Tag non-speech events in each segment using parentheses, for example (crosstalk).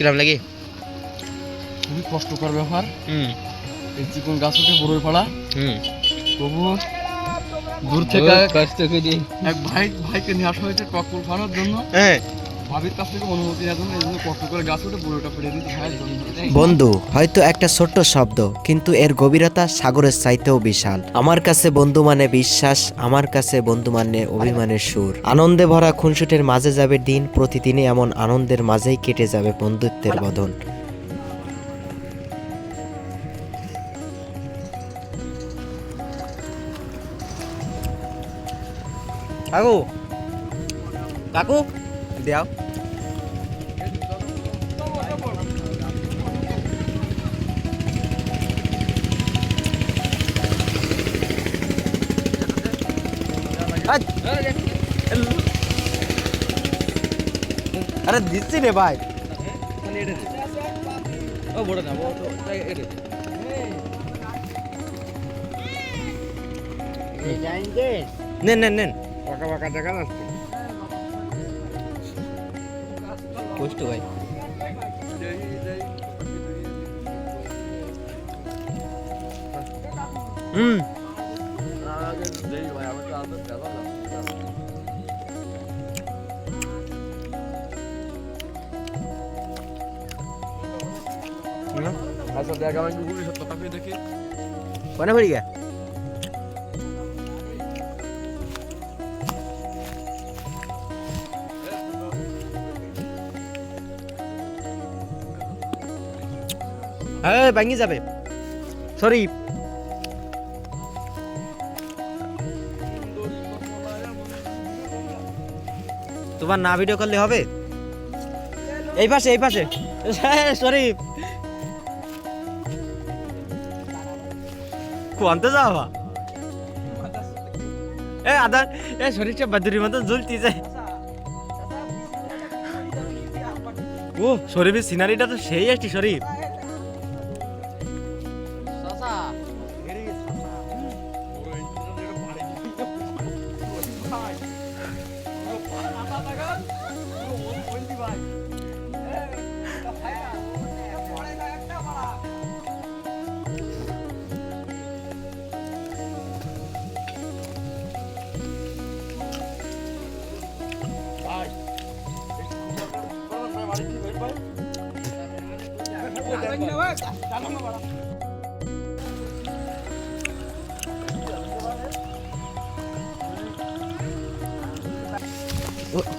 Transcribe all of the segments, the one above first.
কিরম লাগে? খুবই কষ্টকর ব্যাপার। হুম। এই চিকন গাছ উঠে বড়ই পাড়া হুম। তবু দূর থেকে কষ্ট করে এক ভাই ভাইকে নিয়ে আসা হয়েছে টক ফুল খাওয়ানোর জন্য। হ্যাঁ। জন্য বন্ধু হয়তো একটা ছোট্ট শব্দ কিন্তু এর গভীরতা সাগরের চাইতেও বিশাল। আমার কাছে বন্ধু মানে বিশ্বাস আমার কাছে বন্ধু মানে অভিমানের সুর। আনন্দে ভরা খুনসুটের মাঝে যাবে দিন প্রতিদিনই এমন আনন্দের মাঝেই কেটে যাবে বন্ধুত্বের বদন কাকু কাকু দেও আরে দিচ্ছি রে ভাই। ও বড় না বড় এটা নেন নেন নেন পাকা পাকা দেখা যাচ্ছে কষ্ট ভাই হুম আচ্ছা দেখ আমি গুগলি সত্য তাকিয়ে দেখি কোনে পড়ি গে হ্যাঁ ভাঙি যাবে। সরি। তোমার না ভিডিও করলে হবে? এই পাশে এই পাশে। সরি। কোয়ান্তে যাওয়া এ আদার এ শরীরটা বাদুরির মতো ঝুলতি যায় ও শরীফের সিনারিটা তো সেই একটি শরীফ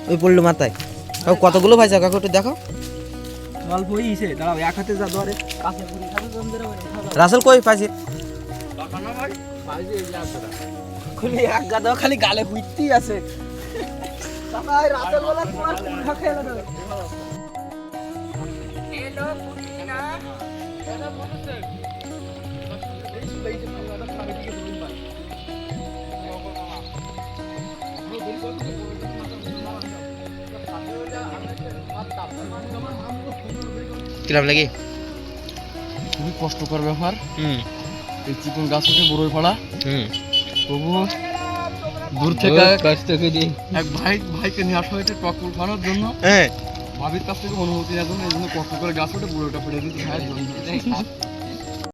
ওই পড়ল মাথায়। কাকু কতগুলো ভাইছা কাকু একটু দেখো। অল্প ইসে দাঁড়াও এক হাতে যা ধরে কাছে পুরি খাবে জম ধরে রাসেল কই পাইছি? খালি এক গাদা খালি গালে হুইতেই আছে। (laughs) রাতের বেলা তোমার কিরম লাগে? খুবই কষ্টকর ব্যাপার। হুম। এই চিকন গাছ উঠে বড়ই পাড়া। হুম। তবু দূর থেকে কষ্ট করে এক ভাই ভাইকে নিয়ে আসা হয়েছে টক ফুল জন্য। হ্যাঁ। ভাবির কাছ থেকে অনুমতি নেওয়ার এই জন্য কষ্ট করে গাছ ওঠে পুরোটা ফেলে দিতে